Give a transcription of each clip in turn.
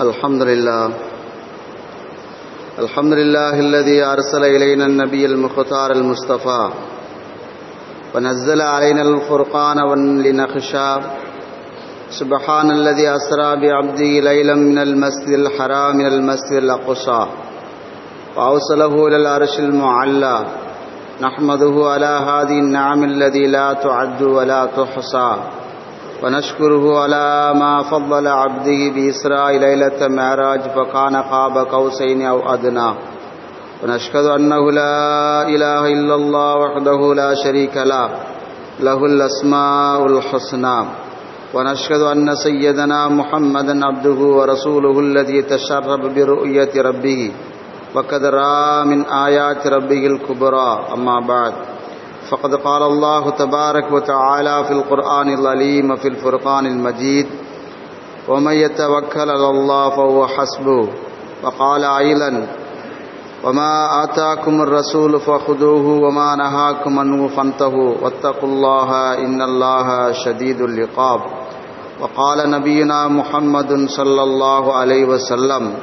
الحمد لله. الحمد لله الذي أرسل إلينا النبي المختار المصطفى. ونزل علينا الفرقان لنخشى. سبحان الذي أسرى بعبده ليلا من المسجد الحرام إلى المسجد الأقصى. وأوصله إلى العرش المعلى. نحمده على هذه النعم الذي لا تعد ولا تحصى. ونشكره على ما فضل عبده بإسراء ليلة معراج فكان قاب قوسين أو أدنى. ونشهد أنه لا إله إلا الله وحده لا شريك له. له الأسماء الحسنى. ونشهد أن سيدنا محمدا عبده ورسوله الذي تشرب برؤية ربه وقد رأى من آيات ربه الكبرى. أما بعد. فقد قال الله تبارك وتعالى في القرآن العليم وفي الفرقان المجيد ومن يتوكل على الله فهو حسبه وقال عيلا وما آتاكم الرسول فخذوه وما نهاكم عنه فانتهوا واتقوا الله إن الله شديد العقاب وقال نبينا محمد صلى الله عليه وسلم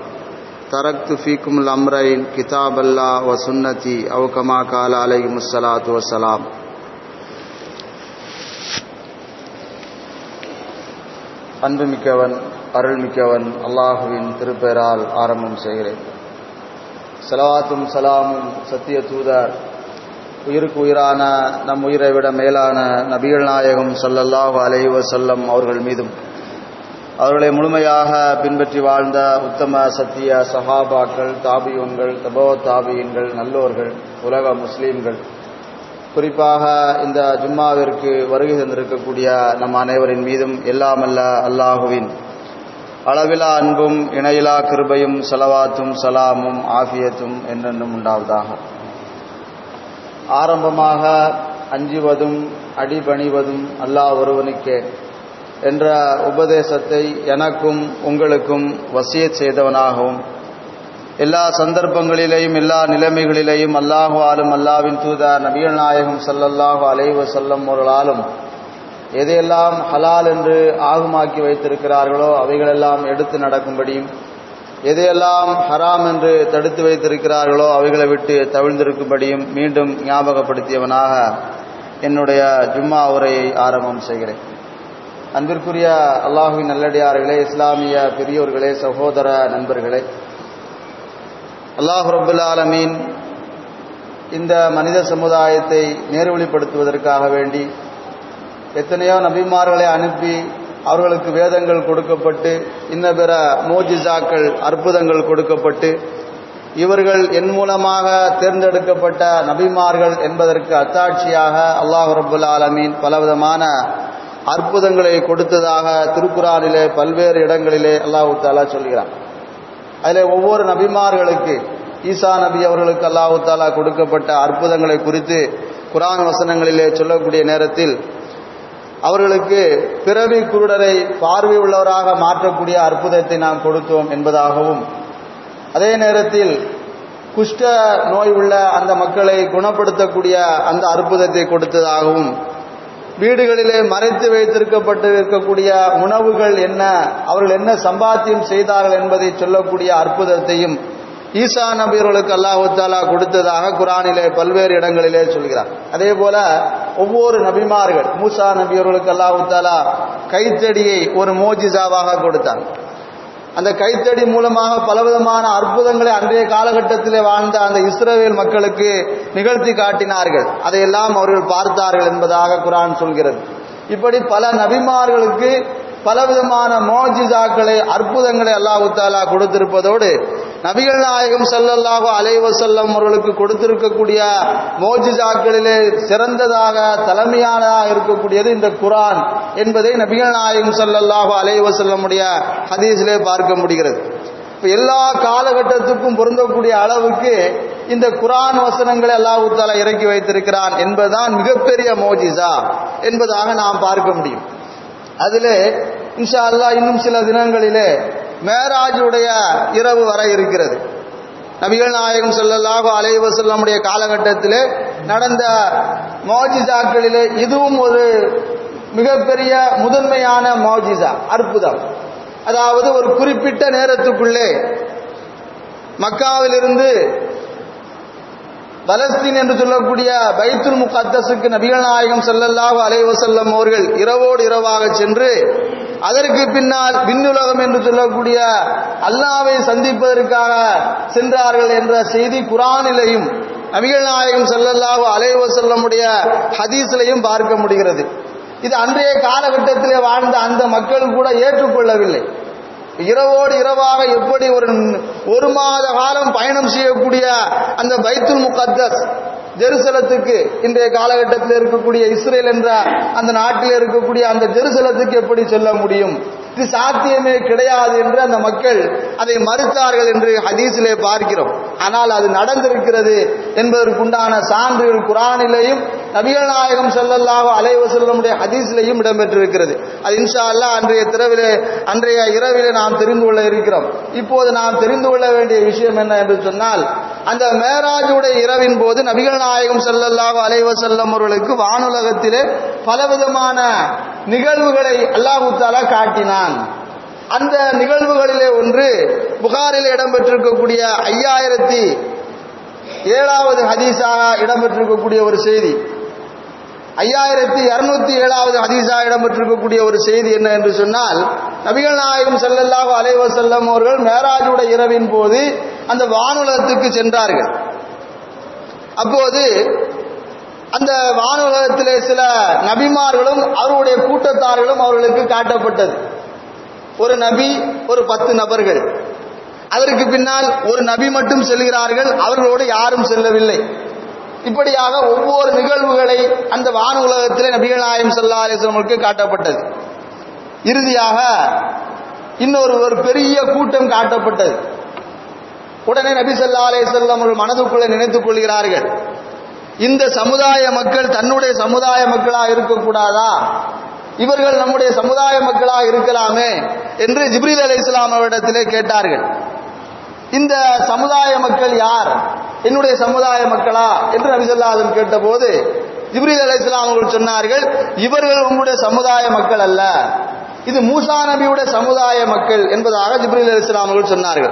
தரக்து ஃபீக்கும் அம்ரைன் கிதாப் அல்லா வ சுன்னதி அவ கால அலை முசலாத்து வசலாம் அன்புமிக்கவன் அருள்மிக்கவன் அல்லாஹுவின் திருப்பெயரால் ஆரம்பம் செய்கிறேன். செலவாத்தும் சலாமும் சத்திய தூதர் உயிருக்கு உயிரான நம் உயிரை விட மேலான நபிகள் நாயகம் சல்லல்லாஹு அலைவ செல்லம் அவர்கள் மீதும். அவர்களை முழுமையாக பின்பற்றி வாழ்ந்த உத்தம சத்திய சஹாபாக்கள் தாபியன்கள் தபோ தாபியங்கள் நல்லோர்கள் உலக முஸ்லீம்கள். குறிப்பாக இந்த ஜும்மாவிற்கு வருகை தந்திருக்கக்கூடிய நம் அனைவரின் மீதும் எல்லாமல்ல அல்லாஹுவின் அளவிலா அன்பும் இணையிலா கிருபையும் செலவாத்தும் சலாமும் ஆஃபியத்தும் என்னென்னும் உண்டாவதாக. ஆரம்பமாக அஞ்சுவதும் அடிபணிவதும் அல்லாஹ் ஒருவனுக்கே என்ற உபதேசத்தை எனக்கும் உங்களுக்கும் வசிய செய்தவனாகவும் எல்லா சந்தர்ப்பங்களிலேயும் எல்லா நிலைமைகளிலேயும் அல்லாஹு ஆலும் அல்லாவின் தூதர் நபிகள் நாயகம் சல்லல்லாஹு அலைவ செல்லம் அவர்களாலும் எதையெல்லாம் ஹலால் என்று ஆகுமாக்கி வைத்திருக்கிறார்களோ அவைகளெல்லாம் எடுத்து நடக்கும்படியும் எதையெல்லாம் ஹராம் என்று தடுத்து வைத்திருக்கிறார்களோ அவைகளை விட்டு தவிழ்ந்திருக்கும்படியும் மீண்டும் ஞாபகப்படுத்தியவனாக என்னுடைய ஜும்மா உரையை ஆரம்பம் செய்கிறேன். அன்பிற்குரிய அல்லாஹுவின் நல்லடியார்களே இஸ்லாமிய பெரியோர்களே சகோதர நண்பர்களே. அல்லாஹு ரபுல் ஆலமீன் இந்த மனித சமுதாயத்தை நேர்வழிப்படுத்துவதற்காக வேண்டி எத்தனையோ நபிமார்களை அனுப்பி அவர்களுக்கு வேதங்கள் கொடுக்கப்பட்டு இன்ன பிற மோஜிசாக்கள் அற்புதங்கள் கொடுக்கப்பட்டு இவர்கள் என் மூலமாக தேர்ந்தெடுக்கப்பட்ட நபிமார்கள் என்பதற்கு அத்தாட்சியாக அல்லாஹு ரபுல் ஆலமீன் பலவிதமான அற்புதங்களை கொடுத்ததாக திருக்குறானிலே பல்வேறு இடங்களிலே அல்லாஹு தாலா சொல்கிறான். அதில் ஒவ்வொரு நபிமார்களுக்கு ஈசா நபி அவர்களுக்கு அல்லாஹு தாலா கொடுக்கப்பட்ட அற்புதங்களை குறித்து குரான் வசனங்களிலே சொல்லக்கூடிய நேரத்தில் அவர்களுக்கு பிறவி குருடரை பார்வை உள்ளவராக மாற்றக்கூடிய அற்புதத்தை நாம் கொடுத்தோம் என்பதாகவும் அதே நேரத்தில் குஷ்ட நோய் உள்ள அந்த மக்களை குணப்படுத்தக்கூடிய அந்த அற்புதத்தை கொடுத்ததாகவும் வீடுகளிலே மறைத்து வைத்திருக்கப்பட்டு இருக்கக்கூடிய உணவுகள் என்ன அவர்கள் என்ன சம்பாத்தியம் செய்தார்கள் என்பதை சொல்லக்கூடிய அற்புதத்தையும் ஈசா நபியர்களுக்கு அல்லாஹாலா கொடுத்ததாக குரானிலே பல்வேறு இடங்களிலே சொல்கிறார். அதே போல ஒவ்வொரு நபிமார்கள் மூசா நபியர்களுக்கு அல்லாஹாலா கைத்தடியை ஒரு மோஜிசாவாக கொடுத்தார் அந்த கைத்தடி மூலமாக பலவிதமான அற்புதங்களை அன்றைய காலகட்டத்திலே வாழ்ந்த அந்த இஸ்ரேல் மக்களுக்கு நிகழ்த்தி காட்டினார்கள். அதையெல்லாம் அவர்கள் பார்த்தார்கள் என்பதாக குரான் சொல்கிறது. இப்படி பல நபிமார்களுக்கு பலவிதமான மோஜிசாக்களை அற்புதங்களை அல்லாஹு தாலா கொடுத்திருப்பதோடு நபிகள் நாயகம் சல்லல்லாஹு அலைவசல்லம் அவர்களுக்கு கொடுத்திருக்கக்கூடிய மோஜிசாக்களிலே சிறந்ததாக தலைமையானதாக இருக்கக்கூடியது இந்த குரான் என்பதை நபிகள் நாயகம் சல்லல்லாஹு அலைவசல்லமுடைய ஹதீஸிலே பார்க்க முடிகிறது. இப்போ எல்லா காலகட்டத்துக்கும் பொருந்தக்கூடிய அளவுக்கு இந்த குரான் வசனங்களை அல்லாஹு தாலா இறக்கி வைத்திருக்கிறான் என்பதுதான் மிகப்பெரிய மோஜிசா என்பதாக நாம் பார்க்க முடியும். அதிலே இன்ஷா அல்லா இன்னும் சில தினங்களிலே மேராஜுடைய இரவு வர இருக்கிறது. நபிகள் நாயகம் ஸல்லல்லாஹு அலைஹி வஸல்லமுடைய காலகட்டத்திலே நடந்த மோஜிசாக்களிலே இதுவும் ஒரு மிகப்பெரிய முதன்மையான மோஜிசா அற்புதம். அதாவது ஒரு குறிப்பிட்ட நேரத்துக்குள்ளே மக்காவிலிருந்து பலஸ்தீன் என்று சொல்லக்கூடிய பைத்துல் முகத்தசுக்கு நபிகள் நாயகம் ஸல்லல்லாஹு அலைஹி அவர்கள் இரவோடு இரவாக சென்று அதற்கு பின்னால் விண்ணுலகம் என்று சொல்லக்கூடிய அல்லாவை சந்திப்பதற்காக சென்றார்கள் என்ற செய்தி குரானிலையும் நபிகள் நாயகம் ஸல்லல்லாஹு அலைஹி ஹதீஸிலையும் பார்க்க முடிகிறது. இது அன்றைய காலகட்டத்திலே வாழ்ந்த அந்த மக்கள் கூட ஏற்றுக்கொள்ளவில்லை. இரவோடு இரவாக எப்படி ஒரு ஒரு மாத காலம் பயணம் செய்யக்கூடிய அந்த பைத்துல் முகத்தஸ் ஜெருசலத்துக்கு இன்றைய காலகட்டத்தில் இருக்கக்கூடிய இஸ்ரேல் என்ற அந்த நாட்டில் இருக்கக்கூடிய அந்த ஜெருசலத்துக்கு எப்படி செல்ல முடியும்? இது சாத்தியமே கிடையாது என்று அந்த மக்கள் அதை மறுத்தார்கள் என்று ஹதீஸிலே பார்க்கிறோம். ஆனால் அது நடந்திருக்கிறது என்பதற்குண்டான சான்றுகள் குரானிலேயும் நபிகள் நாயகம் செல்லல்லாக அலைவசல்லமுடைய வஸல்லமுடைய இடம்பெற்றிருக்கிறது. அது இன்ஷா அல்லா அன்றைய திரவிலே அன்றைய இரவிலே நாம் தெரிந்து கொள்ள இருக்கிறோம். இப்போது நாம் தெரிந்து கொள்ள வேண்டிய விஷயம் என்ன என்று சொன்னால் அந்த மேராஜுடைய இரவின் போது நபிகள் நாயகம் செல்லல்லாக அலைவசல்லம் அவர்களுக்கு வானுலகத்திலே பலவிதமான நிகழ்வுகளை அல்லாஹு தாலா காட்டினான் அந்த நிகழ்வுகளிலே ஒன்று புகாரில் இடம்பெற்றிருக்கக்கூடிய ஐயாயிரத்தி ஏழாவது ஹதீஸாக இடம்பெற்றிருக்கக்கூடிய ஒரு செய்தி. ஐயாயிரத்தி இருநூத்தி ஏழாவது ஹதீஸாக இடம்பெற்றிருக்கக்கூடிய ஒரு செய்தி என்ன என்று சொன்னால் நபிகள் நாயகம் ஸல்லல்லாஹு அலைஹி வஸல்லம் அவர்கள் மேராஜுடைய இரவின் போது அந்த வானுலகத்துக்கு சென்றார்கள். அப்போது அந்த வானுலகத்திலே சில நபிமார்களும் அவருடைய கூட்டத்தார்களும் அவர்களுக்கு காட்டப்பட்டது. ஒரு நபி ஒரு பத்து நபர்கள். அதற்கு பின்னால் ஒரு நபி மட்டும் செல்கிறார்கள் அவர்களோடு யாரும் செல்லவில்லை. இப்படியாக ஒவ்வொரு நிகழ்வுகளை அந்த வான உலகத்திலே நபிகள் நாயம் சல்லா அலிஸ்லமுக்கு காட்டப்பட்டது. இறுதியாக இன்னொரு ஒரு பெரிய கூட்டம் காட்டப்பட்டது. உடனே நபி சல்லா அலே செல்லம் அவர்கள் மனதுக்குள்ளே நினைத்துக் கொள்கிறார்கள். இந்த சமுதாய மக்கள் தன்னுடைய சமுதாய மக்களாக இருக்கக்கூடாதா? இவர்கள் நம்முடைய சமுதாய மக்களாக இருக்கலாமே என்று ஜிப்ரீல் அலி இஸ்லாம் அவரிடத்திலே கேட்டார்கள். இந்த சமுதாய மக்கள் யார்? என்னுடைய சமுதாய மக்களா? என்று நபிசல்லாதன் கேட்டபோது ஜிப்ரீல் அலி இஸ்லாம் அவர்கள் சொன்னார்கள் இவர்கள் உங்களுடைய சமுதாய மக்கள் அல்ல. இது மூசா நபியுடைய சமுதாய மக்கள் என்பதாக ஜிப்ரீல் அலி இஸ்லாம் அவர்கள் சொன்னார்கள்.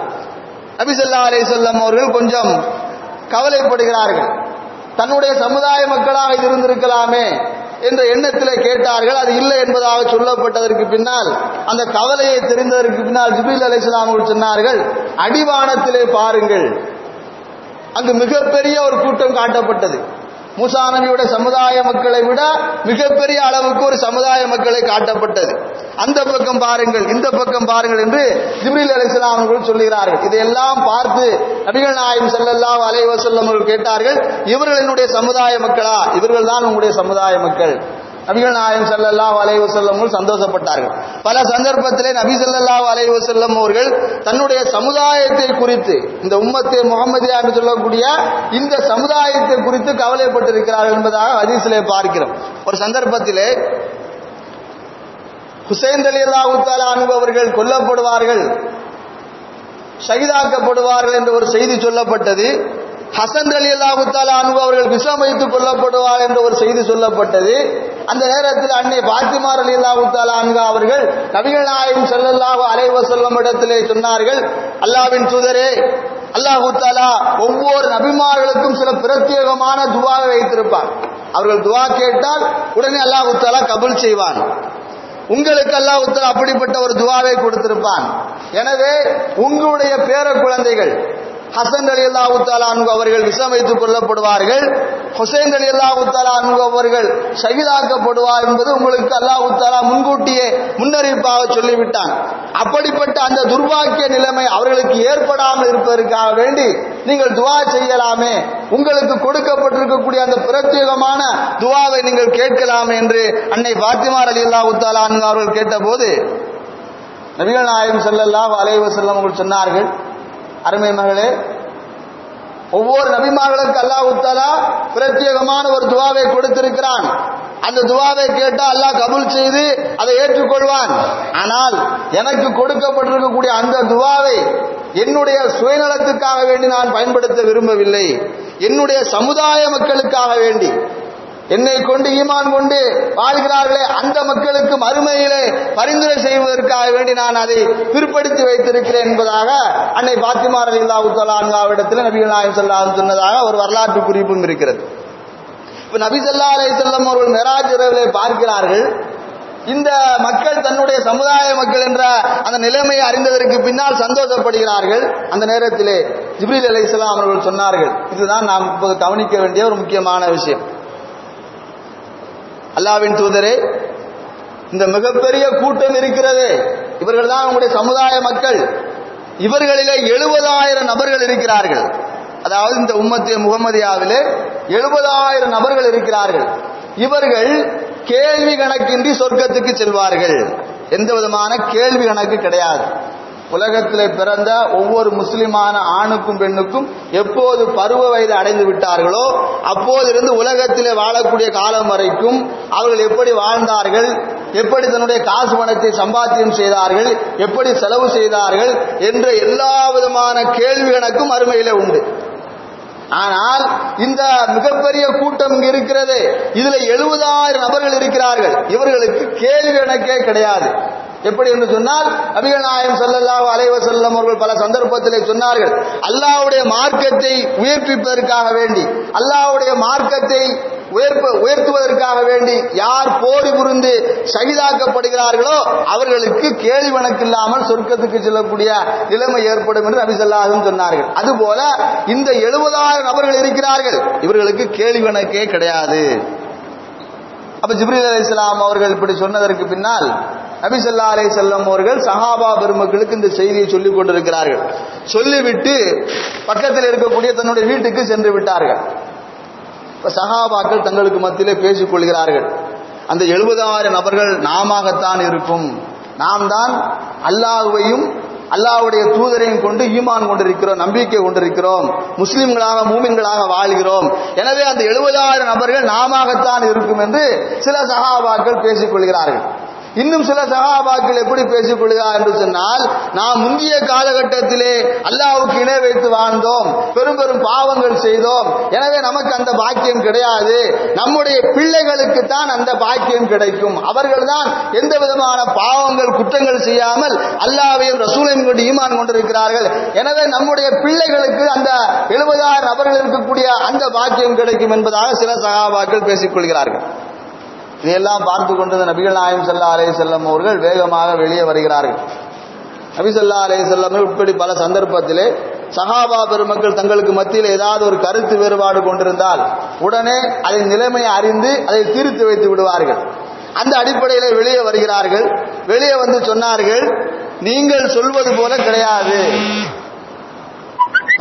நபிசல்லா அலி அலைஹி அவர்கள் கொஞ்சம் கவலைப்படுகிறார்கள். தன்னுடைய சமுதாய மக்களாக இருந்திருக்கலாமே. என்ற எண்ணத்திலே கேட்டார்கள். அது இல்லை என்பதாக சொல்லப்பட்டதற்கு பின்னால் அந்த கவலையை தெரிந்ததற்கு பின்னால் ஜிபில் அலி அவர்கள் சொன்னார்கள் அடிவானத்திலே பாருங்கள். அங்கு மிகப்பெரிய ஒரு கூட்டம் காட்டப்பட்டது. மூசா நபியுடைய சமுதாய மக்களை விட மிகப்பெரிய அளவுக்கு ஒரு சமுதாய மக்களை காட்டப்பட்டது. அந்த பக்கம் பாருங்கள் இந்த பக்கம் பாருங்கள் என்று ஜிப்ரில் அலிஸ்லாம் அவர்கள் சொல்லுகிறார்கள். இதையெல்லாம் பார்த்து நபிகள் நாயம் செல்லல்லா அலைவசல்லம் அவர்கள் கேட்டார்கள் இவர்கள் என்னுடைய சமுதாய மக்களா? இவர்கள் தான் உங்களுடைய சமுதாய மக்கள். நபிகள் நாயம் சல்லல்லாஹ் அலைவு செல்லமும் சந்தோஷப்பட்டார்கள். பல சந்தர்ப்பத்திலே நபி ஸல்லல்லாஹு அலைவு செல்லம் அவர்கள் தன்னுடைய சமுதாயத்தை குறித்து இந்த உம்மத்து முகமதியா என்று சொல்லக்கூடிய இந்த சமுதாயத்தை குறித்து கவலைப்பட்டிருக்கிறார்கள் என்பதாக ஹதீஸிலே பார்க்கிறோம். ஒரு சந்தர்ப்பத்திலே ஹுசைன் அலி அல்லாஹு தஆலா கொல்லப்படுவார்கள் சகிதாக்கப்படுவார்கள் என்ற ஒரு செய்தி சொல்லப்பட்டது. ஹசன் அலி அல்லாஹு தஆலா அவர்கள் விஷம் வைத்துக் கொல்லப்படுவார் என்ற ஒரு செய்தி சொல்லப்பட்டது. அந்த நேரத்தில் அன்னை பாத்திமார் அலி அல்லாஹு அவர்கள் நபிகள் நாயகம் செல்லல்லாஹு அலைவ செல்லும் இடத்திலே சொன்னார்கள் அல்லாஹ்வின் தூதரே அல்லாஹு தாலா ஒவ்வொரு நபிமார்களுக்கும் சில பிரத்யேகமான துவாவை வைத்திருப்பார். அவர்கள் துவா கேட்டால் உடனே அல்லாஹு தாலா கபுல் செய்வான். உங்களுக்கு அல்லாஹ் உத்தர அப்படிப்பட்ட ஒரு துவாவை கொடுத்திருப்பான். எனவே உங்களுடைய பேர குழந்தைகள் ஹசன் அலி அல்லாஹு தாலானு அவர்கள் விஷம் வைத்து கொல்லப்படுவார்கள் ஹுசைன் அலி அல்லாஹு தாலானு அவர்கள் ஷகிதாக்கப்படுவார் என்பது உங்களுக்கு அல்லாஹு தாலா முன்கூட்டியே முன்னறிவிப்பாக சொல்லிவிட்டான். அப்படிப்பட்ட அந்த துர்பாக்கிய நிலைமை அவர்களுக்கு ஏற்படாமல் இருப்பதற்காக வேண்டி நீங்கள் துவா செய்யலாமே. உங்களுக்கு கொடுக்கப்பட்டிருக்கக்கூடிய அந்த பிரத்யேகமான துவாவை நீங்கள் கேட்கலாமே என்று அன்னை பாத்திமார் அலி அல்லாஹு தாலானு அவர்கள் கேட்டபோது நபிகள் நாயகம் செல்லல்லா அலைவசல்லம் அவர்கள் சொன்னார்கள் அருமை மகளே ஒவ்வொரு நபிமார்களுக்கு அல்லாஹ் பிரத்யேகமான ஒரு துவாவை கொடுத்திருக்கிறான். அந்த துவாவை கேட்டா அல்லாஹ் கபுல் செய்து அதை ஏற்றுக்கொள்வான். ஆனால் எனக்கு கொடுக்கப்பட்டிருக்கக்கூடிய அந்த துவாவை என்னுடைய சுயநலத்துக்காக வேண்டி நான் பயன்படுத்த விரும்பவில்லை. என்னுடைய சமுதாய மக்களுக்காக வேண்டி என்னை கொண்டு ஈமான் கொண்டு வாழ்கிறார்களே அந்த மக்களுக்கு மறுமையிலே பரிந்துரை செய்வதற்காக வேண்டி நான் அதை பிற்படுத்தி வைத்திருக்கிறேன் என்பதாக அன்னை பாத்திமா அலி அல்லாஹு நபிகள் நாயம் சொல்லாது சொன்னதாக ஒரு வரலாற்று குறிப்பும் இருக்கிறது. இப்ப நபி ஸல்லல்லாஹு அலைஹி அவர்கள் மெராஜ் இரவிலே பார்க்கிறார்கள். இந்த மக்கள் தன்னுடைய சமுதாய மக்கள் என்ற அந்த நிலைமையை அறிந்ததற்கு பின்னால் சந்தோஷப்படுகிறார்கள். அந்த நேரத்திலே ஜிப்ரீல் இஸ்லாம் அவர்கள் சொன்னார்கள். இதுதான் நாம் இப்போது கவனிக்க வேண்டிய ஒரு முக்கியமான விஷயம். அல்லாவின் தூதரே இந்த மிகப்பெரிய கூட்டம் இருக்கிறது. இவர்கள் தான் உங்களுடைய சமுதாய மக்கள். இவர்களிலே எழுபதாயிரம் நபர்கள் இருக்கிறார்கள். அதாவது இந்த உம்மத்திய முகமதியாவிலே எழுபதாயிரம் நபர்கள் இருக்கிறார்கள். இவர்கள் கேள்வி கணக்கின்றி சொர்க்கத்துக்கு செல்வார்கள். எந்த விதமான கேள்வி கணக்கு கிடையாது. உலகத்தில் பிறந்த ஒவ்வொரு முஸ்லிமான ஆணுக்கும் பெண்ணுக்கும் எப்போது பருவ வயது அடைந்து விட்டார்களோ அப்போதிருந்து உலகத்திலே வாழக்கூடிய காலம் வரைக்கும் அவர்கள் எப்படி வாழ்ந்தார்கள் எப்படி தன்னுடைய காசு பணத்தை சம்பாத்தியம் செய்தார்கள் எப்படி செலவு செய்தார்கள் என்ற எல்லா விதமான கேள்வி கணக்கும் அருமையில உண்டு. ஆனால் இந்த மிகப்பெரிய கூட்டம் இங்கு இருக்கிறது. இதுல எழுபதாயிரம் நபர்கள் இருக்கிறார்கள். இவர்களுக்கு கேள்வி கணக்கே கிடையாது. எப்படி என்று சொன்னால் நபிகள் நாயம் ஸல்லல்லாஹு அலைஹி அவர்கள் பல சந்தர்ப்பத்திலே சொன்னார்கள் அல்லாஹ்வுடைய மார்க்கத்தை உயர்ப்பிப்பதற்காக வேண்டி அல்லாஹ்வுடைய மார்க்கத்தை உயர்ப்ப உயர்த்துவதற்காக வேண்டி யார் போரி புரிந்து சகிதாக்கப்படுகிறார்களோ அவர்களுக்கு கேள்வி கணக்கு இல்லாமல் சொர்க்கத்துக்கு செல்லக்கூடிய நிலைமை ஏற்படும் என்று நபி சொன்னார்கள். அதுபோல இந்த எழுபதாயிரம் நபர்கள் இருக்கிறார்கள் இவர்களுக்கு கேள்வி வணக்கே கிடையாது. அப்ப ஜிப்ரீல் அலைஹிஸ்ஸலாம் அவர்கள் இப்படி சொன்னதற்கு பின்னால் நபிசல்லா ஸல்லா செல்லம் அவர்கள் சஹாபா பெருமக்களுக்கு இந்த செய்தியை சொல்லிக் கொண்டிருக்கிறார்கள். சொல்லிவிட்டு பக்கத்தில் இருக்கக்கூடிய தன்னுடைய வீட்டுக்கு சென்று விட்டார்கள். இப்போ சஹாபாக்கள் தங்களுக்கு மத்தியிலே பேசிக் கொள்கிறார்கள். அந்த எழுபதாயிரம் நபர்கள் நாமத்தான் இருக்கும். நாம் தான் அல்லாஹுவையும் அல்லாஹுடைய தூதரையும் கொண்டு ஈமான் கொண்டிருக்கிறோம் நம்பிக்கை கொண்டிருக்கிறோம். முஸ்லிம்களாக மூமின்களாக வாழ்கிறோம். எனவே அந்த எழுபதாயிரம் நபர்கள் நாமத்தான் இருக்கும் என்று சில சகாபாக்கள் பேசிக்கொள்கிறார்கள் இன்னும் சில சகாபாக்கள் எப்படி பேசிக் கொள்கிறார் என்று சொன்னால் நாம் முந்தைய காலகட்டத்திலே அல்லாவுக்கு இணை வைத்து வாழ்ந்தோம் பெரும் பெரும் பாவங்கள் செய்தோம். எனவே நமக்கு அந்த பாக்கியம் கிடையாது. நம்முடைய பிள்ளைகளுக்கு தான் அந்த பாக்கியம் கிடைக்கும். அவர்கள் தான் எந்த விதமான பாவங்கள் குற்றங்கள் செய்யாமல் அல்லாவையும் ரசூலையும் கொண்டு ஈமான் கொண்டிருக்கிறார்கள். எனவே நம்முடைய பிள்ளைகளுக்கு அந்த எழுபதாயிரம் நபர்கள் இருக்கக்கூடிய அந்த பாக்கியம் கிடைக்கும் என்பதாக சில சகாபாக்கள் பேசிக் கொள்கிறார்கள் இதையெல்லாம் பார்த்து கொண்டிருந்த நபிகள் நாயம் சல்லா அலே செல்லம் அவர்கள் வேகமாக வெளியே வருகிறார்கள். நபி சல்லா அலே செல்லம் இப்படி பல சந்தர்ப்பத்திலே சகாபா பெருமக்கள் தங்களுக்கு மத்தியில் ஏதாவது ஒரு கருத்து வேறுபாடு கொண்டிருந்தால் உடனே அதை நிலைமையை அறிந்து அதை தீர்த்து வைத்து விடுவார்கள். அந்த அடிப்படையில் வெளியே வருகிறார்கள். வெளியே வந்து சொன்னார்கள் நீங்கள் சொல்வது போல கிடையாது.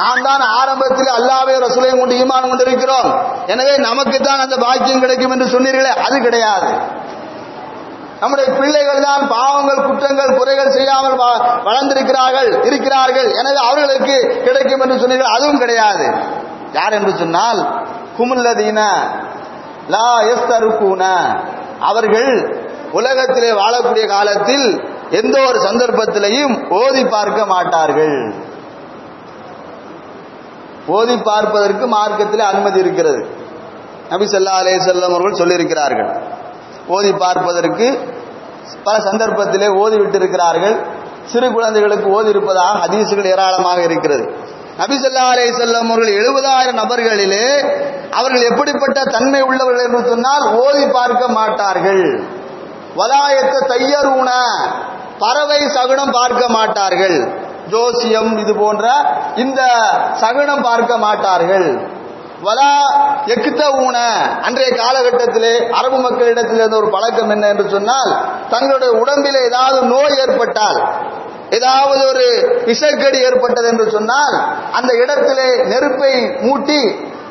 நாம் தான் ஆரம்பத்தில் அல்லாவே ரசூலையும் கொண்டு ஈமான் கொண்டிருக்கிறோம். எனவே நமக்கு தான் அந்த பாக்கியம் கிடைக்கும் என்று சொன்னீர்களே அது கிடையாது. நம்முடைய பிள்ளைகள் தான் பாவங்கள் குற்றங்கள் குறைகள் செய்யாமல் வளர்ந்திருக்கிறார்கள் இருக்கிறார்கள். எனவே அவர்களுக்கு கிடைக்கும் என்று சொன்னீர்கள் அதுவும் கிடையாது. யார் என்று சொன்னால் குமுல்லதீன லா எஸ்தருக்கூன அவர்கள் உலகத்திலே வாழக்கூடிய காலத்தில் எந்த ஒரு சந்தர்ப்பத்திலையும் ஓதி பார்க்க மாட்டார்கள். ஓதி பார்ப்பதற்கு மார்க்கத்தில் அனுமதி இருக்கிறது. நபி சொல்லா அலே செல்லம் அவர்கள் சொல்லியிருக்கிறார்கள். ஓதி பார்ப்பதற்கு பல சந்தர்ப்பத்திலே ஓதி விட்டிருக்கிறார்கள். சிறு குழந்தைகளுக்கு ஓதி இருப்பதாக ஹதீசுகள் ஏராளமாக இருக்கிறது. நபி ஸல்லல்லாஹு அலைஹி அவர்கள் எழுபதாயிரம் நபர்களிலே அவர்கள் எப்படிப்பட்ட தன்மை உள்ளவர்கள் என்று சொன்னால் ஓதி பார்க்க மாட்டார்கள். வலாயத்த தையரூன பறவை சகுனம் பார்க்க மாட்டார்கள். ஜோசியம் இது போன்ற இந்த சகுனம் பார்க்க மாட்டார்கள். வலா எக்குத்த ஊன. அன்றைய காலகட்டத்திலே அரபு மக்களிடத்தில் இருந்த ஒரு பழக்கம் என்ன என்று சொன்னால் தங்களுடைய உடம்பில் ஏதாவது நோய் ஏற்பட்டால் ஏதாவது ஒரு விஷக்கடி ஏற்பட்டது என்று சொன்னால் அந்த இடத்திலே நெருப்பை மூட்டி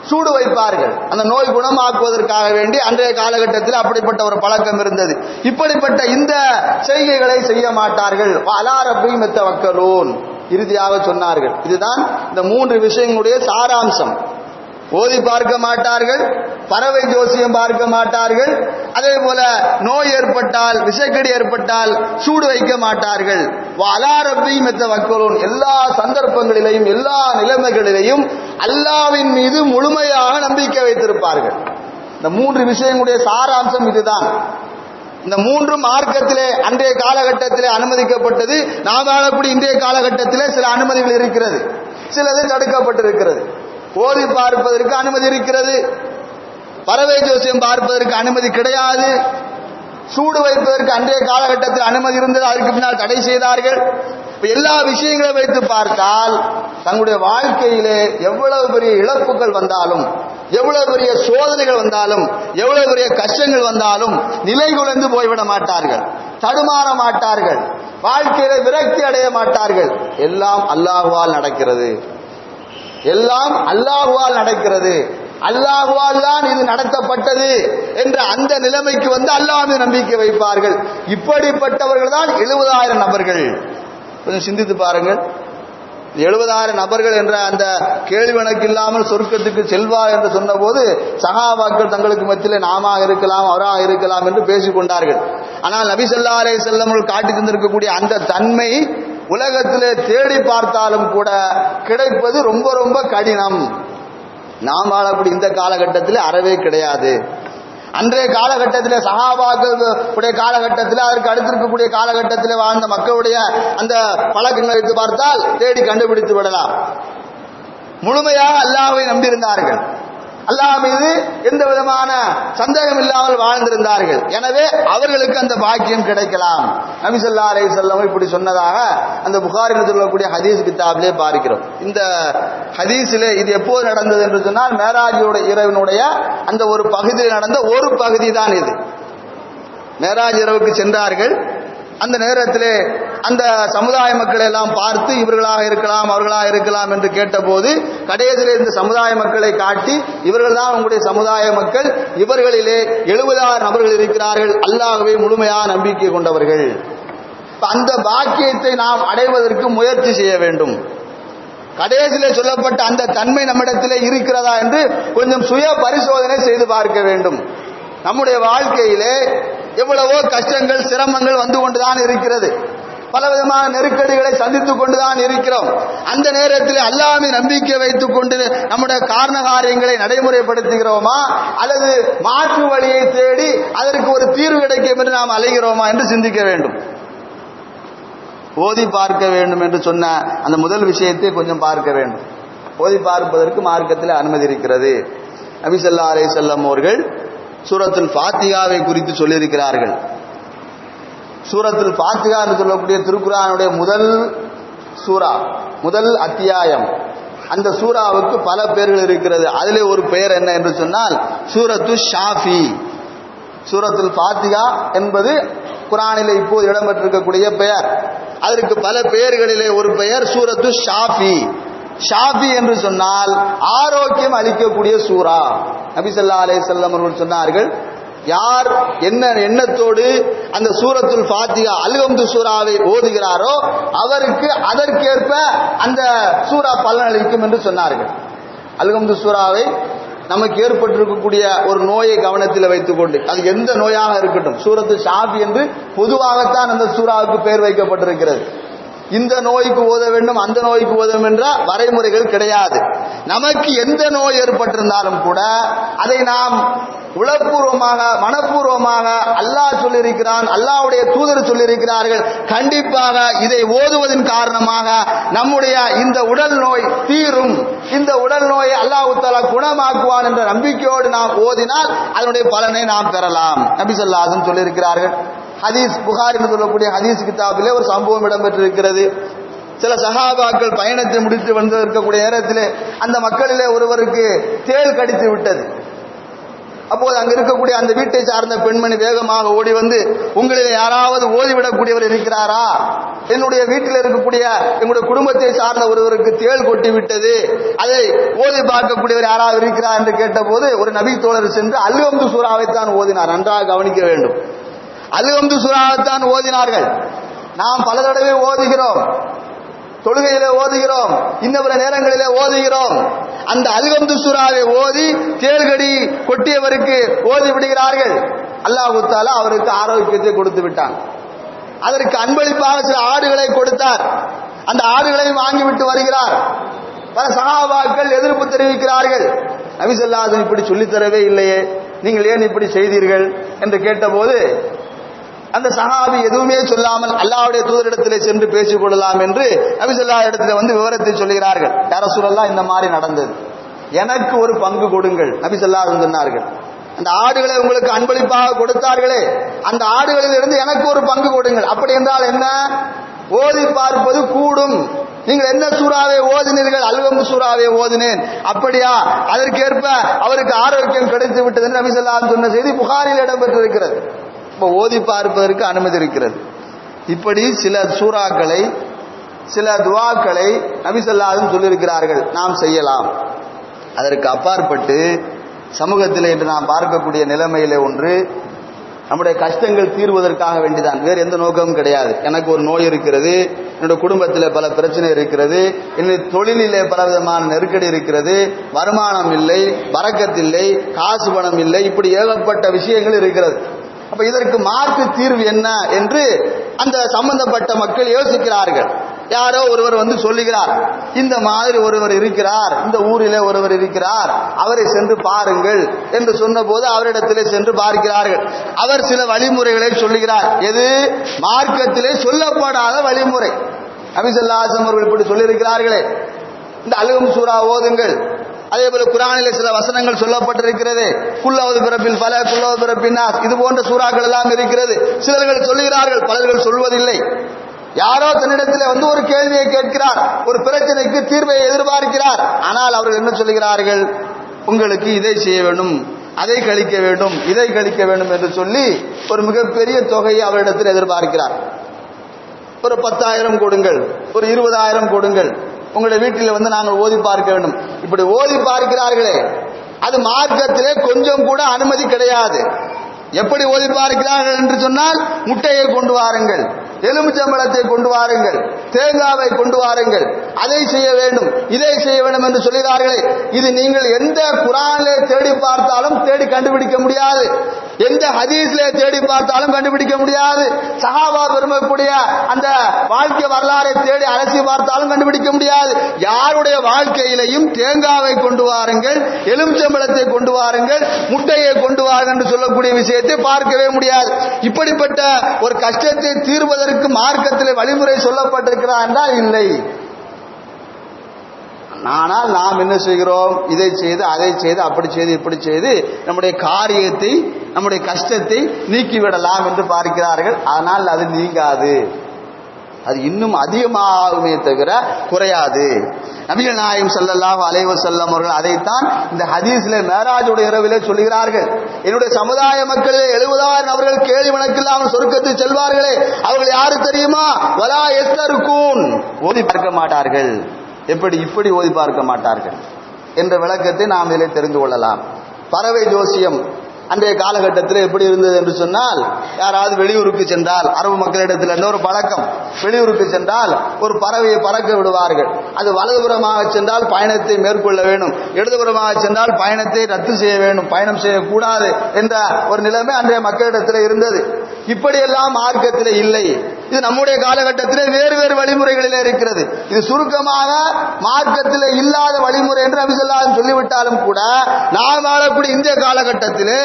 சூடு வைப்பார்கள். அந்த நோய் குணமாக்குவதற்காக வேண்டி அன்றைய காலகட்டத்தில் அப்படிப்பட்ட ஒரு பழக்கம் இருந்தது. இப்படிப்பட்ட இந்த செய்கைகளை செய்ய மாட்டார்கள். அலாரப்பை மெத்த இறுதியாக சொன்னார்கள். இதுதான் இந்த மூன்று விஷயங்களுடைய சாராம்சம். ஓதி பார்க்க மாட்டார்கள். பறவை ஜோசியம் பார்க்க மாட்டார்கள். அதே போல நோய் ஏற்பட்டால் விஷக்கடி ஏற்பட்டால் சூடு வைக்க மாட்டார்கள். அலாரப்பை மெத்த வக்கலோன் எல்லா சந்தர்ப்பங்களிலையும் எல்லா நிலைமைகளிலையும் அல்லாவின் மீது முழுமையாக நம்பிக்கை வைத்திருப்பார்கள். இந்த மூன்று விஷயங்களுடைய சாராம்சம் இதுதான். இந்த மூன்று மார்க்கத்திலே அன்றைய காலகட்டத்திலே அனுமதிக்கப்பட்டது. நாம் வாழக்கூடிய இன்றைய காலகட்டத்திலே சில அனுமதிகள் இருக்கிறது. சிலது தடுக்கப்பட்டிருக்கிறது. ஓதி பார்ப்பதற்கு அனுமதி இருக்கிறது. பறவை ஜோசியம் பார்ப்பதற்கு அனுமதி கிடையாது. சூடு வைப்பதற்கு அன்றைய காலகட்டத்தில் அனுமதி இருந்தது அதற்கு பின்னால் தடை செய்தார்கள். எல்லா விஷயங்களை வைத்து பார்த்தால் தங்களுடைய வாழ்க்கையிலே எவ்வளவு பெரிய இழப்புகள் வந்தாலும் எவ்வளவு பெரிய சோதனைகள் வந்தாலும் எவ்வளவு பெரிய கஷ்டங்கள் வந்தாலும் நிலை குலைந்து போய்விட மாட்டார்கள். தடுமாற மாட்டார்கள். வாழ்க்கையில விரக்தி அடைய மாட்டார்கள். எல்லாம் அல்லாஹுவால் நடக்கிறது. எல்லாம் அல்லாஹுவால் நடக்கிறது. அல்லாஹுவால் தான் இது நடத்தப்பட்டது என்ற அந்த நிலைமைக்கு வந்து அல்லாஹ் மீது நம்பிக்கை வைப்பார்கள். இப்படிப்பட்டவர்கள் தான் எழுபதாயிரம் நபர்கள். கொஞ்சம் சிந்தித்து பாருங்கள். எழுபதாயிரம் நபர்கள் என்ற அந்த கேள்வி கணக்கு இல்லாமல் சொர்க்கத்துக்கு செல்வா என்று சொன்னபோது சகாபாக்கள் தங்களுக்கு மத்தியில் நாம இருக்கலாம் அவராக இருக்கலாம் என்று பேசிக் கொண்டார்கள். ஆனால் நபிசல்லா அலே செல்லமுள் காட்டி தந்திருக்கக்கூடிய அந்த தன்மை உலகத்திலே தேடி பார்த்தாலும் கூட கிடைப்பது ரொம்ப ரொம்ப கடினம். நாம் வாழக்கூடிய இந்த காலகட்டத்தில் அறவே கிடையாது. அன்றைய காலகட்டத்தில் சகாபாக்களுடைய காலகட்டத்தில் அதற்கு அடுத்திருக்கக்கூடிய காலகட்டத்தில் வாழ்ந்த மக்களுடைய அந்த பழக்கங்களை எடுத்து பார்த்தால் தேடி கண்டுபிடித்து விடலாம். முழுமையாக அல்லாவை நம்பியிருந்தார்கள். அல்லாஹ் மீது எந்த விதமான சந்தேகம் இல்லாமல் வாழ்ந்திருந்தார்கள். எனவே அவர்களுக்கு அந்த பாக்கியம் கிடைக்கலாம். நபிசல்லா ஸல்லல்லாஹு செல்லம் இப்படி சொன்னதாக அந்த புகாரில் சொல்லக்கூடிய ஹதீஸ் கிதாபிலே பார்க்கிறோம். இந்த ஹதீஸிலே இது எப்போது நடந்தது என்று சொன்னால் மேராஜியோட இரவினுடைய அந்த ஒரு பகுதியில் நடந்த ஒரு பகுதி தான் இது. மேராஜ் இரவுக்கு சென்றார்கள். அந்த நேரத்திலே அந்த சமுதாய மக்களை எல்லாம் பார்த்து இவர்களாக இருக்கலாம் அவர்களாக இருக்கலாம் என்று கேட்டபோது கடைசியில் இந்த சமுதாய மக்களை காட்டி இவர்கள் தான் உங்களுடைய சமுதாய மக்கள் இவர்களிலே எழுபதாயிரம் நபர்கள் இருக்கிறார்கள் அல்லாகவே முழுமையாக நம்பிக்கை கொண்டவர்கள். அந்த பாக்கியத்தை நாம் அடைவதற்கு முயற்சி செய்ய வேண்டும். கடைசியில் சொல்லப்பட்ட அந்த தன்மை நம்மிடத்தில் இருக்கிறதா என்று கொஞ்சம் சுய பரிசோதனை செய்து பார்க்க வேண்டும். நம்முடைய வாழ்க்கையிலே எவ்வளவோ கஷ்டங்கள் சிரமங்கள் வந்து கொண்டுதான் இருக்கிறது. பலவிதமான நெருக்கடிகளை சந்தித்துக் கொண்டுதான் இருக்கிறோம். அந்த நேரத்தில் அல்லாமே நம்பிக்கை வைத்துக் கொண்டு நம்முடைய காரண காரியங்களை நடைமுறைப்படுத்துகிறோமா? அல்லது மாற்று வழியை தேடி அதற்கு ஒரு தீர்வு கிடைக்கும் என்று நாம் அலைகிறோமா என்று சிந்திக்க வேண்டும். ஓதி பார்க்க வேண்டும் என்று சொன்ன அந்த முதல் விஷயத்தை கொஞ்சம் பார்க்க வேண்டும். ஓதி பார்ப்பதற்கு மார்க்கத்தில் அனுமதி இருக்கிறது. நபிசல்லா அலை செல்லம் அவர்கள் சூரத்துல் ஃபாத்திகாவை குறித்து சொல்லியிருக்கிறார்கள். சூரத்துல் ஃபாத்திகா என்று சொல்லக்கூடிய திருக்குறானுடைய முதல் சூரா முதல் அத்தியாயம். அந்த சூராவுக்கு பல பெயர்கள் இருக்கிறது. அதிலே ஒரு பெயர் என்ன என்று சொன்னால் சூரத்து ஷாஃபி. சூரத்துல் ஃபாத்திகா என்பது குரானில் இப்போது இடம்பெற்றிருக்கக்கூடிய பெயர். அதற்கு பல பெயர்களிலே ஒரு பெயர் சூரத்து ஷாஃபி. ஷாஃபி என்று சொன்னால் ஆரோக்கியம் அளிக்கக்கூடிய சூரா நபிசல்லா அலே செல்லம் அவர்கள் சொன்னார்கள் யார் என்ன எண்ணத்தோடு அந்த சூரத்துல் பாத்தியா அல்கம்து சூராவை ஓதுகிறாரோ அவருக்கு அதற்கேற்ப அந்த சூறா பலனளிக்கும் என்று சொன்னார்கள். அல்ஹம்து சூராவை நமக்கு ஏற்பட்டிருக்கக்கூடிய ஒரு நோயை கவனத்தில் வைத்துக்கொண்டு அது எந்த நோயாக இருக்கட்டும் சூரத்து ஷாஃபி என்று பொதுவாகத்தான் அந்த சூறாவுக்கு பெயர் வைக்கப்பட்டிருக்கிறது. இந்த நோய்க்கு ஓத வேண்டும் அந்த நோய்க்கு ஓத வேண்டும் என்ற வரைமுறைகள் கிடையாது. நமக்கு எந்த நோய் ஏற்பட்டிருந்தாலும் கூட அதை நாம் உளப்பூர்வமாக மனப்பூர்வமாக அல்லாஹ் சொல்லியிருக்கிறான் அல்லாஹ்வுடைய தூதர் சொல்லியிருக்கிறார்கள். கண்டிப்பாக இதை ஓதுவதன் காரணமாக நம்முடைய இந்த உடல் நோய் தீரும். இந்த உடல் நோயை அல்லாஹ் தாலா குணமாக்குவான் என்ற நம்பிக்கையோடு நாம் ஓதினால் அதனுடைய பலனை நாம் பெறலாம். நபி சொல்லாசன் சொல்லியிருக்கிறார்கள். ஹதீஸ் புகார் என்று சொல்லக்கூடிய ஹதீஸ் கிதாபிலே ஒரு சம்பவம் இடம்பெற்றிருக்கிறது. சில சகாபாக்கள் பயணத்தை முடித்து வந்து இருக்கக்கூடிய நேரத்தில் அந்த மக்களிலே ஒருவருக்கு தேள் கடித்து விட்டது. அப்போது அங்கே இருக்கக்கூடிய அந்த வீட்டை சார்ந்த பெண்மணி வேகமாக ஓடி வந்து உங்களில் யாராவது ஓதிவிடக்கூடியவர் இருக்கிறாரா? என்னுடைய வீட்டில் இருக்கக்கூடிய எங்களுடைய குடும்பத்தை சார்ந்த ஒருவருக்கு தேள் கொட்டி விட்டது. அதை ஓதி பார்க்கக்கூடியவர் யாராவது இருக்கிறார்? என்று கேட்டபோது ஒரு நபி தோழர் சென்று அல்வந்து சூறாவைத்தான் ஓதினார். நன்றாக கவனிக்க வேண்டும். அல்வந்து சூறாவைத்தான் ஓதினார்கள். நாம் பல தடவை ஓதுகிறோம். தொழுகையிலே ஓதுகிறோம். இன்ன பிற நேரங்களிலே ஓதுகிறோம். அந்த அல்கம்து சூறாவை ஓதி தேர்கடி கொட்டியவருக்கு ஓதி விடுகிறார்கள். அல்லாஹு தாலா அவருக்கு ஆரோக்கியத்தை கொடுத்து விட்டான். அதற்கு அன்பளிப்பாக சில ஆடுகளை கொடுத்தார். அந்த ஆடுகளையும் வாங்கிவிட்டு வருகிறார். பல சகாபாக்கள் எதிர்ப்பு தெரிவிக்கிறார்கள். நபிசல்லாசன் இப்படி சொல்லித்தரவே இல்லையே. நீங்கள் ஏன் இப்படி செய்தீர்கள்? என்று கேட்டபோது அந்த சஹாபி எதுவுமே சொல்லாமல் அல்லாவுடைய தூதரிடத்திலே சென்று பேசிக் கொள்ளலாம் என்று நபிசல்லா இடத்துல வந்து விவரத்தை சொல்கிறார்கள் யார சூழல்லாம் இந்த மாதிரி நடந்தது. எனக்கு ஒரு பங்கு கொடுங்கள் நபிசல்லா சொன்னார்கள். அந்த ஆடுகளை உங்களுக்கு அன்பளிப்பாக கொடுத்தார்களே அந்த ஆடுகளில் இருந்து எனக்கு ஒரு பங்கு கொடுங்கள். அப்படி என்றால் என்ன? ஓதி பார்ப்பது கூடும். நீங்கள் என்ன சூறாவை ஓதினீர்கள்? அல்வம்பு சூறாவை ஓதினேன். அப்படியா? அதற்கேற்ப அவருக்கு ஆரோக்கியம் கிடைத்து விட்டது என்று நபிசல்லாம் சொன்ன செய்தி புகாரில் இடம்பெற்றிருக்கிறது. இப்போ ஓதி பார்ப்பதற்கு அனுமதி இருக்கிறது. இப்படி சில சூறாக்களை சில துவாக்களை நபிசல்லாதும் சொல்லியிருக்கிறார்கள். நாம் செய்யலாம். அதற்கு அப்பாற்பட்டு சமூகத்தில் இன்று நாம் பார்க்கக்கூடிய நிலைமையிலே ஒன்று நம்முடைய கஷ்டங்கள் தீர்வதற்காக வேண்டிதான். வேறு எந்த நோக்கமும் கிடையாது. எனக்கு ஒரு நோய் இருக்கிறது என்னுடைய குடும்பத்தில் பல பிரச்சனை இருக்கிறது என்னுடைய தொழிலிலே பல விதமான நெருக்கடி இருக்கிறது வருமானம் இல்லை வரக்கத்தில்லை காசு பணம் இல்லை இப்படி ஏகப்பட்ட விஷயங்கள் இருக்கிறது. அப்ப இதற்கு மாற்று தீர்வு என்ன என்று அந்த சம்பந்தப்பட்ட மக்கள் யோசிக்கிறார்கள். யாரோ ஒருவர் வந்து சொல்லுகிறார் இந்த மாதிரி ஒருவர் இருக்கிறார் இந்த ஊரிலே ஒருவர் இருக்கிறார் அவரை சென்று பாருங்கள் என்று சொன்னபோது அவரிடத்திலே சென்று பார்க்கிறார்கள். அவர் சில வழிமுறைகளை சொல்லுகிறார். எது? மார்க்கத்திலே சொல்லப்படாத வழிமுறை. அபிசல்லாசம் அவர்கள் இப்படி சொல்லியிருக்கிறார்களே. இந்த அலுகும் சூறா ஓதுங்கள். அதே போல குரானில சில வசனங்கள் சொல்லப்பட்டிருக்கிறது. குல்லாவது பிறப்பில் பல குல்லாவது பிறப்பின் இது போன்ற சூறாக்கள் எல்லாம் இருக்கிறது. சிலர்கள் சொல்லுகிறார்கள் பலர்கள் சொல்வதில்லை. யாரோ தன்னிடத்தில் வந்து ஒரு கேள்வியை கேட்கிறார் ஒரு பிரச்சனைக்கு தீர்வை எதிர்பார்க்கிறார். ஆனால் அவர்கள் என்ன சொல்லுகிறார்கள்? உங்களுக்கு இதை செய்ய வேண்டும் அதை கழிக்க வேண்டும் இதை கழிக்க வேண்டும் என்று சொல்லி ஒரு மிகப்பெரிய தொகையை அவரிடத்தில் எதிர்பார்க்கிறார். ஒரு பத்தாயிரம் கொடுங்கள் ஒரு இருபதாயிரம் கொடுங்கள். உங்களுடைய வீட்டில் வந்து நாங்கள் ஓதி பார்க்க வேண்டும். இப்படி ஓதி பார்க்கிறார்களே அது மார்க்கத்திலே கொஞ்சம் கூட அனுமதி கிடையாது. எப்படி ஓதி பார்க்கிறார்கள் என்று சொன்னால் முட்டையை கொண்டு வாருங்கள் எலுமிச்சம்பழத்தை கொண்டு வாருங்கள் தேங்காவை கொண்டு வாருங்கள் அதை செய்ய வேண்டும் இதை செய்ய வேண்டும் என்று சொல்கிறார்களே. இது நீங்கள் எந்த குரானிலே தேடி பார்த்தாலும் தேடி கண்டுபிடிக்க முடியாது. எந்த ஹதீஸ்ல தேடி பார்த்தாலும் கண்டுபிடிக்க முடியாது. சஹாபா பெருமைக்கூடிய அந்த வாழ்க்கை வரலாறை தேடி அலசி பார்த்தாலும் கண்டுபிடிக்க முடியாது. யாருடைய வாழ்க்கையிலையும் தேங்காவை கொண்டு வாருங்கள் எலுமிச்சம்பழத்தை கொண்டு வாருங்கள் முட்டையை கொண்டு வாருங்கள் என்று சொல்லக்கூடிய விஷயத்தை பார்க்கவே முடியாது. இப்படிப்பட்ட ஒரு கஷ்டத்தை தீர்வதற்கு மார்க்கத்தில் வழிமுறை சொல்லப்பட்டிருக்கிறா என்றால் இல்லை. ஆனால் நாம் என்ன செய்கிறோம்? இதை செய்து அதை செய்து அப்படி செய்து இப்படி செய்து நம்முடைய காரியத்தை நம்முடைய கஷ்டத்தை நீக்கிவிடலாம் என்று பார்க்கிறார்கள். ஆனால் அது நீங்காது. அது இன்னும் அதிகமாகுமே தவிர குறையாது. நபிகள் நாயம் ஸல்லல்லாஹு அலைஹி செல்லம் அவர்கள் அதைத்தான் இந்த ஹதீஸ்ல மேராஜுடைய இரவிலே சொல்கிறார்கள். என்னுடைய சமுதாய மக்களில் எழுபதாயிரம் அவர்கள் கேள்வி வணக்கில்லாமல் சொர்க்கத்தில் செல்வார்களே. அவர்கள் யாரு தெரியுமா? வலா எத்தருக்கும் ஓதி பார்க்க மாட்டார்கள். எப்படி இப்படி ஓதி பார்க்க மாட்டார்கள்? என்ற விளக்கத்தை நாம் இதில் தெரிந்து கொள்ளலாம். பறவை ஜோசியம் அன்றைய காலகட்டத்தில் எப்படி இருந்தது என்று சொன்னால் யாராவது வெளியூருக்கு சென்றால் அரபு மக்களிடத்தில் இருந்த ஒரு பழக்கம். வெளியூருக்கு சென்றால் ஒரு பறவையை பறக்க விடுவார்கள். அது வலதுபுறமாக சென்றால் பயணத்தை மேற்கொள்ள வேண்டும். இடதுபுறமாக சென்றால் பயணத்தை ரத்து செய்ய வேண்டும். பயணம் செய்யக்கூடாது என்ற ஒரு நிலைமை அன்றைய மக்களிடத்தில் இருந்தது. இப்படியெல்லாம் மார்க்கத்தில் இல்லை. இது நம்முடைய காலகட்டத்திலே வேறு வேறு வழிமுறைகளிலே இருக்கிறது. இது சுருக்கமாக மார்க்கத்தில் இல்லாத வழிமுறை என்று அபிசல்லாதன் சொல்லிவிட்டாலும் கூட நாம் வாழக்கூடிய இந்த காலகட்டத்தில்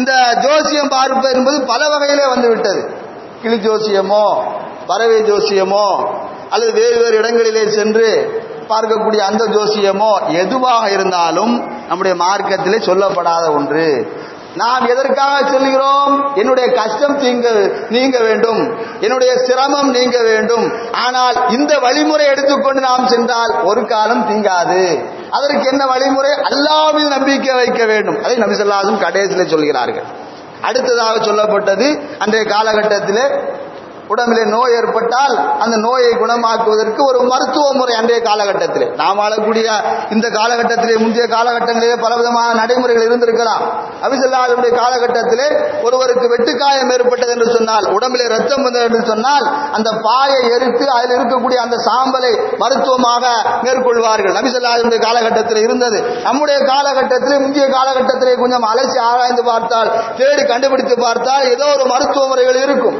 இந்த ஜோசியம் பார்ப்பது என்பது பல வகையிலே வந்துவிட்டது. கிளி ஜோசியமோ பறவை ஜோசியமோ அல்லது வேறு வேறு இடங்களிலே சென்று பார்க்கக்கூடிய அந்த ஜோசியமோ எதுவாக இருந்தாலும் நம்முடைய மார்க்கத்திலே சொல்லப்படாத ஒன்று. நாம் எதற்காக சொல்கிறோம் என்னுடைய கஷ்டம் தீங்க நீங்க வேண்டும். என்னுடைய சிரமம் நீங்க வேண்டும். ஆனால் இந்த வழிமுறை எடுத்துக்கொண்டு நாம் சென்றால் ஒரு காலம் தீங்காது. அதற்கு என்ன வழிமுறை? அல்லாமல் நம்பிக்கை வைக்க வேண்டும். அதை நபி சொல்லாதும் கடைசியில் சொல்கிறார்கள். அடுத்ததாக சொல்லப்பட்டது அன்றைய காலகட்டத்திலே உடம்பிலே நோய் ஏற்பட்டால் அந்த நோயை குணமாக்குவதற்கு ஒரு மருத்துவ முறை அன்றைய காலகட்டத்திலே. நாம் வாழக்கூடிய இந்த காலகட்டத்திலே முந்தைய காலகட்டங்களிலே பலவிதமான நடைமுறைகள் இருந்திருக்கலாம். அபிசல்லாருடைய காலகட்டத்திலே ஒருவருக்கு வெட்டுக்காயம் ஏற்பட்டது என்று சொன்னால் உடம்பிலே ரத்தம் வந்தது என்று சொன்னால் அந்த பாயை எரித்து அதில் இருக்கக்கூடிய அந்த சாம்பலை மருத்துவமாக மேற்கொள்வார்கள். நபிசல்லாருடைய காலகட்டத்தில் இருந்தது. நம்முடைய காலகட்டத்திலே முந்தைய காலகட்டத்திலே கொஞ்சம் அலசி ஆராய்ந்து பார்த்தால் தேடி கண்டுபிடித்து பார்த்தால் ஏதோ ஒரு மருத்துவ முறைகள் இருக்கும்.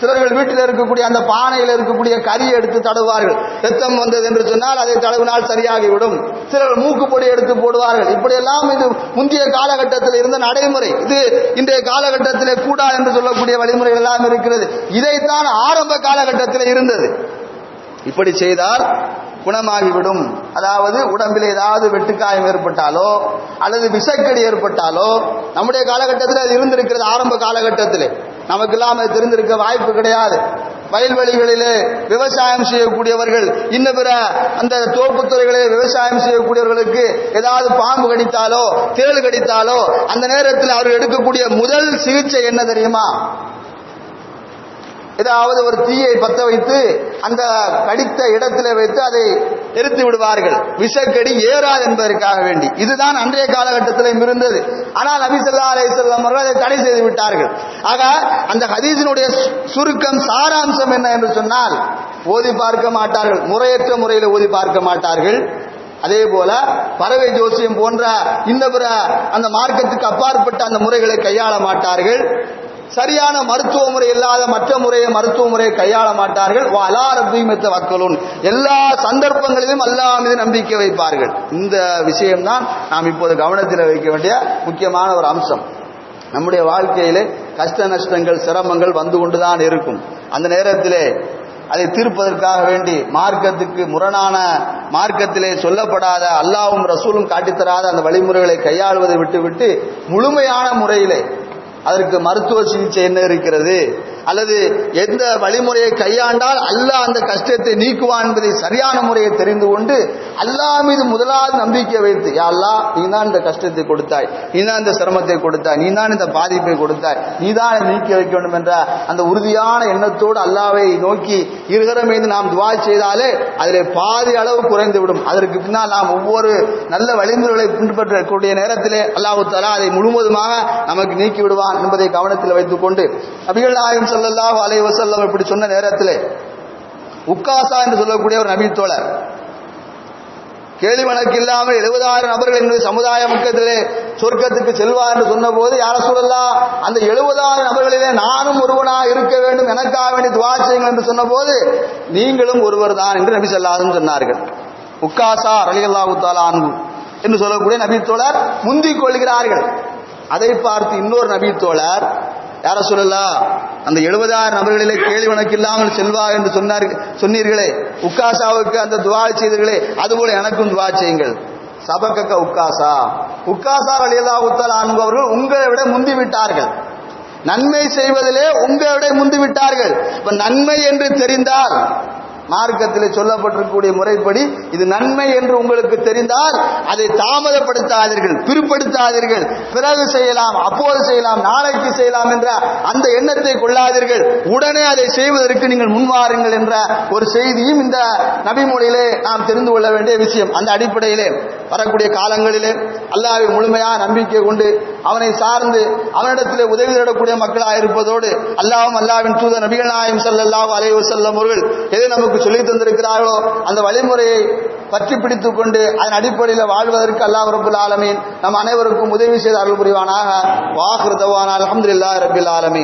சிலர்கள் வீட்டில் இருக்கக்கூடிய அந்த பானையில் இருக்கக்கூடிய கறியை எடுத்து தடுவார்கள். ரத்தம் வந்தது என்று சொன்னால் அதை தடவினால் சரியாகிவிடும். சிலர் மூக்குப்பொடி எடுத்து போடுவார்கள். இப்படியெல்லாம் இது முந்தைய காலகட்டத்தில் இருந்த நடைமுறை. இது இன்றைய காலகட்டத்திலே கூடா என்று சொல்லக்கூடிய வழிமுறைகள் எல்லாம் இருக்கிறது. இதைத்தான் ஆரம்ப காலகட்டத்தில் இருந்தது. இப்படி செய்தால் குணமாகிவிடும். அதாவது உடம்பில் ஏதாவது வெட்டுக்காயம் ஏற்பட்டாலோ அல்லது விஷக்கடி ஏற்பட்டாலோ நம்முடைய காலகட்டத்தில் அது இருந்திருக்கிறது ஆரம்ப காலகட்டத்தில். நமக்கு அது தெரிந்திருக்க வாய்ப்பு கிடையாது. வயல்வெளிகளிலே விவசாயம் செய்யக்கூடியவர்கள் இன்ன பிற அந்த தோப்புத்துறைகளில் விவசாயம் செய்யக்கூடியவர்களுக்கு ஏதாவது பாம்பு கடித்தாலோ தேள் கடித்தாலோ அந்த நேரத்தில் அவர்கள் எடுக்கக்கூடிய முதல் சிகிச்சை என்ன தெரியுமா? ஏதாவது ஒரு தீயை பத்த வைத்து அந்த கடித்த இடத்துல வைத்து அதை எரித்து விடுவார்கள். விஷக்கடி ஏறாது என்பதற்காக வேண்டி. இதுதான் அன்றைய காலகட்டத்திலும் இருந்தது. ஆனால் நபி ஸல்லல்லாஹு அலைஹி அவர்கள் அதை தடை செய்து விட்டார்கள். ஆக அந்த ஹதீஸினுடைய சுருக்கம் சாராம்சம் என்ன என்று சொன்னால் ஓதி பார்க்க மாட்டார்கள். முறையற்ற முறையில் ஓதி பார்க்க மாட்டார்கள். அதே போல பறவை ஜோசியம் போன்ற இந்த பிற அந்த மார்க்கத்துக்கு அப்பாற்பட்ட அந்த முறைகளை கையாள மாட்டார்கள். சரியான மருத்துவ முறை இல்லாத மற்ற முறையை மருத்துவ முறையை கையாள மாட்டார்கள். அலா ரப்பீமத்த வக்கலுன் எல்லா சந்தர்ப்பங்களிலும் அல்லா மீது நம்பிக்கை வைப்பார்கள். இந்த விஷயம்தான் நாம் இப்போது கவனத்தில் வைக்க வேண்டிய முக்கியமான ஒரு அம்சம். நம்முடைய வாழ்க்கையிலே கஷ்ட நஷ்டங்கள் சிரமங்கள் வந்து கொண்டுதான் இருக்கும். அந்த நேரத்திலே அதை தீர்ப்பதற்காக வேண்டி மார்க்கத்துக்கு முரணான மார்க்கத்திலே சொல்லப்படாத அல்லாவும் ரசூலும் காட்டித்தராத அந்த வழிமுறைகளை கையாளுவதை விட்டுவிட்டு முழுமையான முறையிலே அதற்கு மருத்துவ சிகிச்சை என்ன இருக்கிறது? அல்லது எந்த வழிமுறையை கையாண்டால் அல்லாஹ் அந்த கஷ்டத்தை நீக்குவான் என்பதை சரியான முறையை தெரிந்து கொண்டு அல்லாஹ் மீது முதலாவது நம்பிக்கை வைத்து யா நீ தான் இந்த கஷ்டத்தை கொடுத்தாய் நீ தான் இந்த சிரமத்தை கொடுத்தாய் நீ தான் இந்த பாதிப்பை கொடுத்தாய் நீ தான் நீக்கி வைக்க வேண்டும் என்ற அந்த உறுதியான எண்ணத்தோடு அல்லாவை நோக்கி இருகரம் மீது நாம் துவா செய்தாலே அதில் பாதி அளவு குறைந்துவிடும். அதற்கு பின்னால் நாம் ஒவ்வொரு நல்ல வழிமுறைகளை பின்பற்றக்கூடிய நேரத்திலே அல்லாஹு தலா அதை முழுவதுமாக நமக்கு நீக்கி விடுவான் என்பதை கவனத்தில் வைத்துக் கொண்டு நாயகம் ஸல்லல்லாஹு அலைஹி வஸல்லம் இப்படி சொன்ன நேரத்தில் உக்காசா என்று சொல்லக்கூடிய ஒரு நபி தோழர். கேள்வி வழக்கு இல்லாமல் எழுபதாயிரம் நபர்கள் என்னுடைய சமுதாய மக்கத்திலே சொர்க்கத்துக்கு செல்வா என்று சொன்னபோது யார சொல்லலாம் அந்த எழுபதாயிரம் நபர்களிலே நானும் ஒருவனா இருக்க வேண்டும். எனக்காக வேண்டி துவா செய்யுங்கள் என்று சொன்னபோது நீங்களும் ஒருவர் தான் என்று நபி சொல்லாதும் சொன்னார்கள். உக்காசா ரலியல்லாஹு உத்தாலா அன்பு என்று சொல்லக்கூடிய நபி தோழர் முந்திக் கொள்கிறார்கள். அதை பார்த்து இன்னொரு நபி தோழர் யார சொல்லலாம் அந்த எழுபதாயிரம் நபர்களிலே கேள்வி வணக்கு இல்லாமல் செல்வா என்று சொன்னார்கள் சொன்னீர்களே. உக்காசாவுக்கு அந்த துவா செய்தீர்களே அதுபோல எனக்கும் துவா செய்யுங்கள். சபக்கக்க உக்காசா. உக்காசா அலியல்லா உத்தலா அவர்கள் உங்களை விட முந்தி விட்டார்கள். நன்மை செய்வதிலே உங்களை விட முந்தி விட்டார்கள். இப்ப நன்மை என்று தெரிந்தால் மார்க்கத்தில் சொல்லப்பட்டிருக்கக்கூடிய முறைப்படி இது நன்மை என்று உங்களுக்கு தெரிந்தால் அதை தாமதப்படுத்தாதீர்கள் பிற்படுத்தாதீர்கள். பிறகு செய்யலாம் அப்போது செய்யலாம் நாளைக்கு செய்யலாம் என்ற அந்த எண்ணத்தை கொள்ளாதீர்கள். உடனே அதை செய்வதற்கு நீங்கள் முன்வாருங்கள் என்ற ஒரு செய்தியும் இந்த நபிமொழியிலே நாம் தெரிந்து கொள்ள வேண்டிய விஷயம். அந்த அடிப்படையிலே வரக்கூடிய காலங்களிலே அல்லாவை முழுமையாக நம்பிக்கை கொண்டு அவனை சார்ந்து அவனிடத்திலே உதவி தேடக்கூடிய மக்களாக இருப்பதோடு அல்லாவும் அல்லாஹ்வின் தூத நபிகள் நாயம் ஸல்லல்லாஹு அலைவு செல்லும் அவர்கள் எதை நமக்கு சொல்லித் தந்திருக்கிறார்களோ அந்த வழிமுறையை பற்றி பிடித்துக் கொண்டு அதன் அடிப்படையில் வாழ்வதற்கு அல்லாஹ் ரபுல் ஆலமீன் நம் அனைவருக்கும் உதவி செய்து அருள் புரிவானாக தவான் அலமதுல்லா ரபில் ஆலமீன்.